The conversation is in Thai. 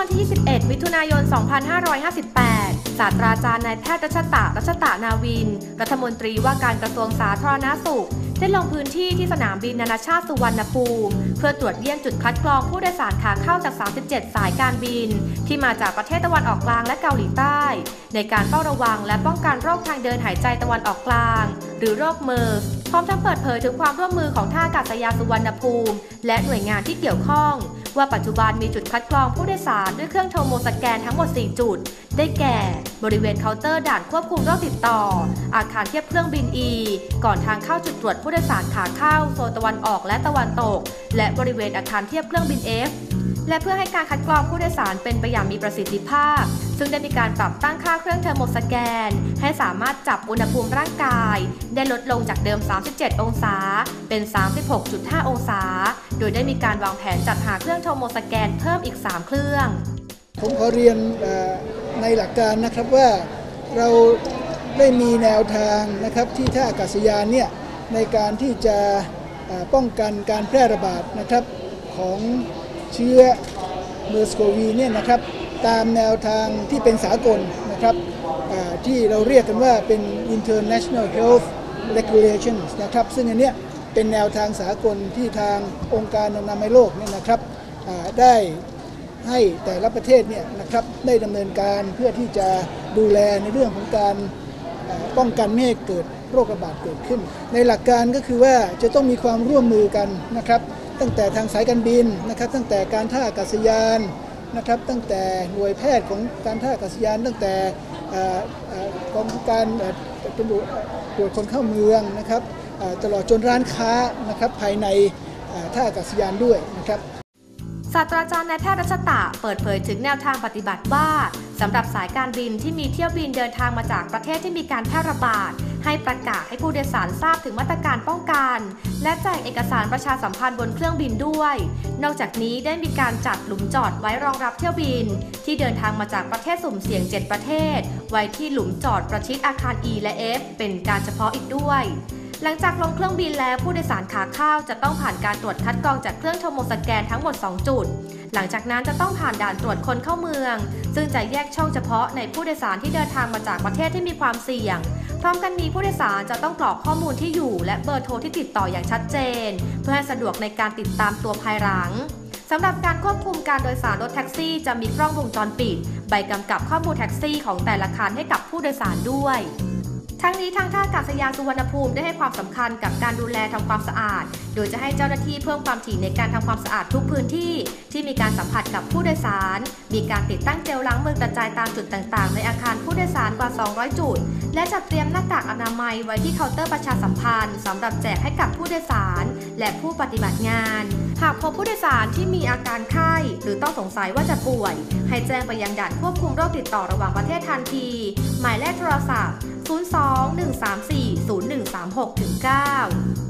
วันที่ 21 มิถุนายน 2558 ศาสตราจารย์นายแพทย์รัชตะรัชตะนาวิน รัฐมนตรีว่าการกระทรวงสาธารณาสุข ได้ลงพื้นที่ที่สนามบินนานาชาติสุวรรณภูมิเพื่อตรวจเยี่ยมจุดคัดกรองผู้โดยสารขาเข้าจาก 37 สายการบิน ที่มาจากประเทศตะวันออกกลางและเกาหลีใต้ ในการเฝ้าระวังและป้องกันโรคทางเดินหายใจตะวันออกกลาง หรือโรคเมอร์สพร้อมทั้งเปิดเผยถึงความร่วมมือของท่าอากาศยานสุวรรณภูมิ และหน่วยงานที่เกี่ยวข้อง ว่าปัจจุบันมีจุดคัดกรองผู้โดยสารด้วยเครื่องโทโมสแกนทั้งหมด 4 จุด ได้แก่ บริเวณเคาน์เตอร์ด่านควบคุมโรคติดต่อ อาคารเทียบเครื่องบิน E ก่อนทางเข้าจุดตรวจผู้โดยสารขาเข้าโซนตะวันออกและตะวันตก และบริเวณอาคารเทียบเครื่องบิน F และเพื่อให้การคัดกรองผู้โดยสารเป็นไปอย่างมีประสิทธิภาพ ซึ่งได้มีการปรับตั้งค่าเครื่องเทอร์โมสแกน ให้สามารถจับอุณหภูมิร่างกาย ได้ลดลงจากเดิม 37 องศา เป็น 36.5 องศา โดยได้มีการวางแผนจัดหาเครื่องเทอร์โมสแกนเพิ่มอีก 3 เครื่อง ผมขอเรียนในหลักการนะครับว่าเราได้มีแนวทางนะครับที่ท่าอากาศยานเนี่ยในการที่จะป้องกันการแพร่ระบาดนะครับของ เชื้อเมอร์สโควีเนี่ยนะครับตามแนวทางที่เป็นสากลนะครับที่เราเรียกกันว่าเป็น international health regulations นะครับซึ่งอันเนี้ยเป็นแนวทางสากลที่ทางองค์การอนามัยโลกเนี่ยนะครับได้ให้แต่ละประเทศเนี่ยนะครับได้ดำเนินการเพื่อที่จะดูแลในเรื่องของการป้องกันไม่ให้เกิดโรคระบาดเกิดขึ้น ในหลักการก็คือว่าจะต้องมีความร่วมมือกันนะครับ ตั้งแต่ทางสายการบินนะครับ ตั้งแต่การท่าอากาศยานนะครับ ตั้งแต่หน่วยแพทย์ของการท่าอากาศยาน ตั้งแต่กองการเอ่อตำรวจตรวจคนเข้าเมืองนะครับตลอดจนร้านค้านะครับภายในท่าอากาศยานด้วยนะครับ ศาสตราจารย์นายแพทย์รัชตะเปิดเผยถึงแนวทางปฏิบัติว่าสำหรับสายการบินที่มีเที่ยวบินเดินทางมาจากประเทศที่มีการแพร่ระบาด ให้ประกาศให้ผู้โดยสารทราบถึงมาตรการป้องกัน และแจกเอกสารประชาสัมพันธ์บนเครื่องบินด้วย นอกจากนี้ได้มีการจัดหลุมจอดไว้รองรับเที่ยวบิน ที่เดินทางมาจากประเทศสุ่มเสี่ยง 7 ประเทศ ไว้ที่หลุมจอดประชิดอาคาร E และ F เป็นการเฉพาะอีกด้วย หลังจากลงเครื่องบินแล้วผู้โดยสารขาเข้าจะต้องผ่านการตรวจคัดกรองจากเครื่องโทโมสแกนทั้งหมด 2 จุด หลังจากนั้นจะต้องผ่านด่านตรวจคนเข้าเมือง ซึ่งจะแยกช่องเฉพาะในผู้โดยสารที่เดินทางมาจากประเทศที่มีความเสี่ยง พร้อมกันนี้ผู้โดยสารจะต้องกรอกข้อมูลที่อยู่ และเบอร์โทรที่ติดต่ออย่างชัดเจน เพื่อให้สะดวกในการติดตามตัวภายหลังสำหรับการควบคุมการโดยสารรถแท็กซี่จะมีกล้องวงจรปิด ใบกำกับข้อมูลแท็กซี่ของแต่ละคันให้กับผู้โดยสารด้วย ทั้งนี้ทางท่าอากาศยานสุวรรณภูมิได้ให้ความสำคัญกับการดูแลทำความสะอาด โดยจะให้เจ้าหน้าที่เพิ่มความถี่ในการทำความสะอาดทุกพื้นที่ ที่มีการสัมผัสกับผู้โดยสาร มีการติดตั้งเจลล้างมือกระจายตามจุดต่างๆ ในอาคารผู้โดยสารกว่า 200 จุด และจัดเตรียมหน้ากากอนามัยไว้ที่เคาน์เตอร์ประชาสัมพันธ์สำหรับแจกให้กับผู้โดยสาร และผู้ปฏิบัติงาน หากพบผู้โดยสารที่มีอาการไข้ หรือต้องสงสัยว่าจะป่วย ให้แจ้งไปยังด่านควบคุมโรคติดต่อระหว่างประเทศทันที หมายเลขโทรศัพท์ 02 134 0136 9